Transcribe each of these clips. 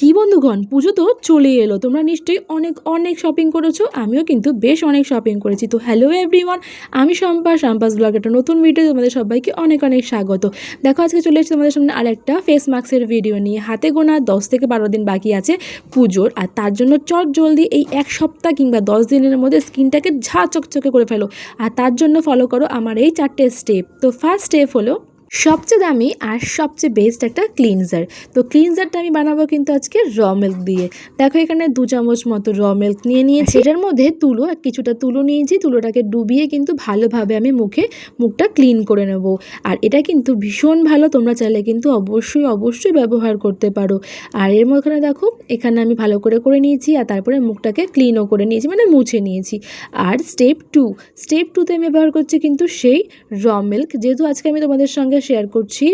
কি বন্ধুগণ? পুজো তো চলে এলো। তোমরা নিশ্চয়ই অনেক অনেক শপিং করেছ। আমিও কিন্তু বেশ অনেক শপিং করেছি। তো হ্যালো এভরিওয়ান আমি শম্পা, শাম্পাস ব্লগ একটা নতুন ভিডিও তোমাদের সবাইকে অনেক অনেক স্বাগত। দেখো, আজকে চলে এসেছি তোমাদের সামনে আরেকটা ফেস মাস্কের ভিডিও নিয়ে। হাতে গোনা দশ থেকে বারো দিন বাকি আছে পুজোর, আর তার জন্য চট জলদি এই এক সপ্তাহ কিংবা দশ দিনের মধ্যে স্কিনটাকে ঝা চকচকে করে ফেলো। আর তার জন্য ফলো করো আমার এই চারটে স্টেপ তো ফার্স্ট স্টেপ হলো সবচেয়ে দামি আর সবচেয়ে বেস্ট একটা ক্লিনজার তো ক্লিনজারটা আমি বানাবো কিন্তু আজকে র মিল্ক দিয়ে। দেখো এখানে দু চামচ মতো র মিল্ক নিয়ে নিয়েছি। এটার মধ্যে তুলো কিছুটা তুলো নিয়েছি। তুলোটাকে ডুবিয়ে কিন্তু ভালোভাবে আমি মুখে মুখটা ক্লিন করে নেব। আর এটা কিন্তু ভীষণ ভালো, তোমরা চাইলে কিন্তু অবশ্যই অবশ্যই ব্যবহার করতে পারো। আর এর মধ্যে দেখো, এখানে আমি ভালো করে করে নিয়েছি, আর তারপরে মুখটাকে ক্লিনও করে নিয়েছি মানে মুছে নিয়েছি। আর স্টেপ টু স্টেপ টুতে আমি ব্যবহার করছি কিন্তু সেই র মিল্ক যেহেতু আজকে আমি তোমাদের সঙ্গে শেয়ার করছি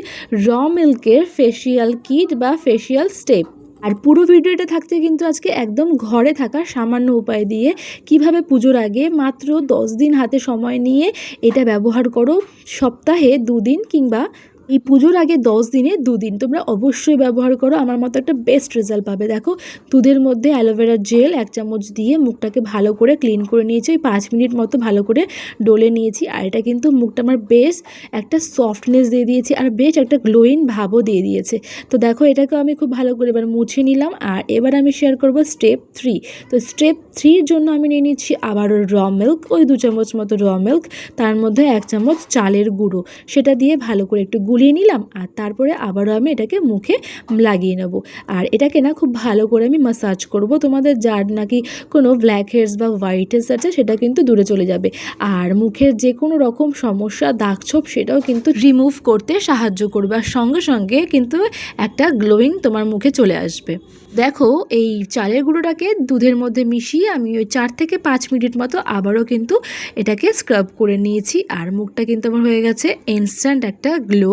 র মিল্কের ফেসিয়াল কিট বা ফেসিয়াল স্টেপ আর পুরো ভিডিওটা থাকতে কিন্তু আজকে একদম ঘরে থাকা সামান্য উপায় দিয়ে কীভাবে পুজোর আগে মাত্র দশ দিন হাতে সময় নিয়ে এটা ব্যবহার করো, সপ্তাহে দুদিন কিংবা এই পুজোর আগে দশ দিনে দুদিন তোমরা অবশ্যই ব্যবহার করো। আমার মতো একটা বেস্ট রেজাল্ট পাবে। দেখো, দুধের মধ্যে অ্যালোভেরা জেল এক চামচ দিয়ে মুখটাকে ভালো করে ক্লিন করে নিয়েছি। ওই পাঁচ মিনিট মতো ভালো করে ডলে নিয়েছি। আর এটা কিন্তু মুখটা আমার বেশ একটা সফটনেস দিয়ে দিয়েছে আর বেশ একটা গ্লোয়িং ভাবও দিয়ে দিয়েছে। তো দেখো এটাকে আমি খুব ভালো করে এবার মুছে নিলাম। আর এবার আমি শেয়ার করব স্টেপ থ্রি তো স্টেপ থ্রির জন্য আমি নিয়ে নিচ্ছি আবারও র মিল্ক ওই দু চামচ মতো র মিল্ক তার মধ্যে এক চামচ চালের গুঁড়ো। সেটা দিয়ে ভালো করে একটু গুলিয়ে নিলাম আর তারপরে আবারও আমি এটাকে মুখে লাগিয়ে নেব। আর এটাকে না খুব ভালো করে আমি মাসাজ করব। তোমাদের যার নাকি কোনো ব্ল্যাক হেডস বা হোয়াইট হেডস আছে, সেটা কিন্তু দূরে চলে যাবে। আর মুখের যে কোনো রকম সমস্যা দাগ ছোপ সেটাও কিন্তু রিমুভ করতে সাহায্য করবে। আর সঙ্গে সঙ্গে কিন্তু একটা গ্লোয়িং তোমার মুখে চলে আসবে। দেখো, এই চালের গুঁড়োটাকে দুধের মধ্যে মিশিয়ে আমি ওই চার থেকে পাঁচ মিনিট মতো আবারও কিন্তু এটাকে স্ক্রাব করে নিয়েছি। আর মুখটা কিন্তু আমার হয়ে গেছে ইনস্ট্যান্ট একটা গ্লো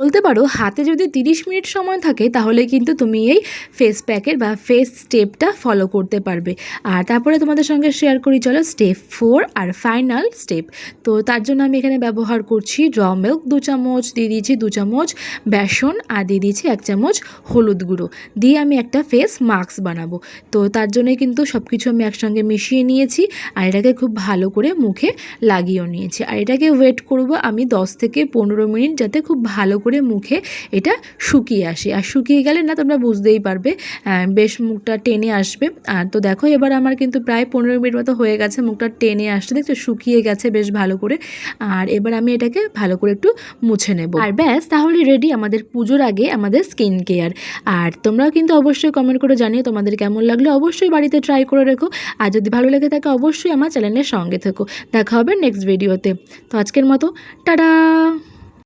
বলতে পারো, হাতে যদি তিরিশ মিনিট সময় থাকে, তাহলে কিন্তু তুমি এই ফেস প্যাকের বা ফেস স্টেপটা ফলো করতে পারবে। আর তারপরে তোমাদের সঙ্গে শেয়ার করি, চলো স্টেপ ফোর আর ফাইনাল স্টেপ তো তার জন্য আমি এখানে ব্যবহার করছি র মিল্ক দু চামচ, দিয়ে দিয়েছি দু চামচ বেসন, আর দিয়ে দিয়েছি এক চামচ হলুদ গুঁড়ো। দিয়ে আমি একটা ফেস মাস্ক বানাবো। তো তার জন্যই কিন্তু সব কিছু আমি একসঙ্গে মিশিয়ে নিয়েছি, আর এটাকে খুব ভালো করে মুখে লাগিয়েও নিয়েছি। আর এটাকে ওয়েট করব আমি দশ থেকে পনেরো মিনিট, যাতে খুব ভালো করে মুখে এটা শুকিয়ে আসে। আর শুকিয়ে গেলে না তোমরা বুঝতেই পারবে বেশ মুখটা টেনে আসবে। আর তো দেখো এবার আমার কিন্তু প্রায় পনেরো মিনিট মতো হয়ে গেছে মুখটা টেনে আসছে দেখছ? শুকিয়ে গেছে বেশ ভালো করে। আর এবার আমি এটাকে ভালো করে একটু মুছে নেব। আর ব্যাস, তাহলে রেডি আমাদের পুজোর আগে আমাদের স্কিন কেয়ার আর তোমরাও কিন্তু অবশ্যই কমেন্ট করে জানিও তোমাদের কেমন লাগল। অবশ্যই বাড়িতে ট্রাই করে রেখো। আর যদি ভালো লেগে থাকে, অবশ্যই আমার চ্যানেলের সঙ্গে থেকো। দেখা হবে নেক্সট ভিডিওতে তো আজকের মতো, টাটা!